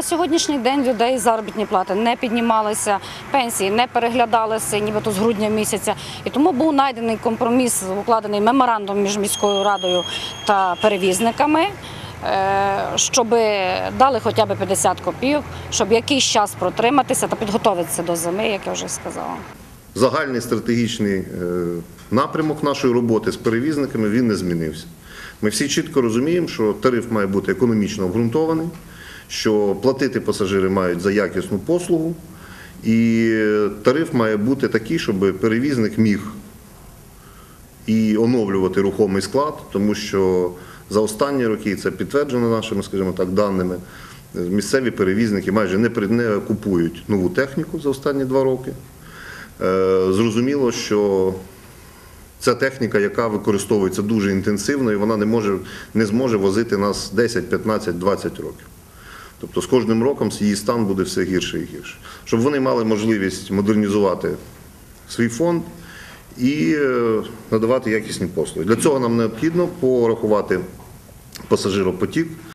на сьогоднішній день людей заробітні плати не піднімалися, пенсії не переглядалися, нібито з грудня місяця. І тому був знайдений компроміс, укладений меморандум між міською радою та перевізниками. е, Щоб дали хоча б 50 копійок, щоб якийсь час протриматися та підготуватися до зими, як я вже сказала. Загальний стратегічний е, напрямок нашої роботи з перевізниками він не змінився. Ми всі чітко розуміємо, що тариф має бути економічно обґрунтований, що платити пасажири мають за якісну послугу, і тариф має бути такий, щоб перевізник міг і оновлювати рухомий склад, тому що за останні роки це підтверджено нашими, скажімо так, даними. Місцеві перевізники майже не, купують нову техніку за останні два роки. Е, Зрозуміло, що ця техніка, яка використовується дуже інтенсивно, і вона не зможе возити нас 10, 15, 20 років. Тобто з кожним роком її стан буде все гірше і гірше. Щоб вони мали можливість модернізувати свій фонд і е, надавати якісні послуги. Для цього нам необхідно порахувати пасажиропотік,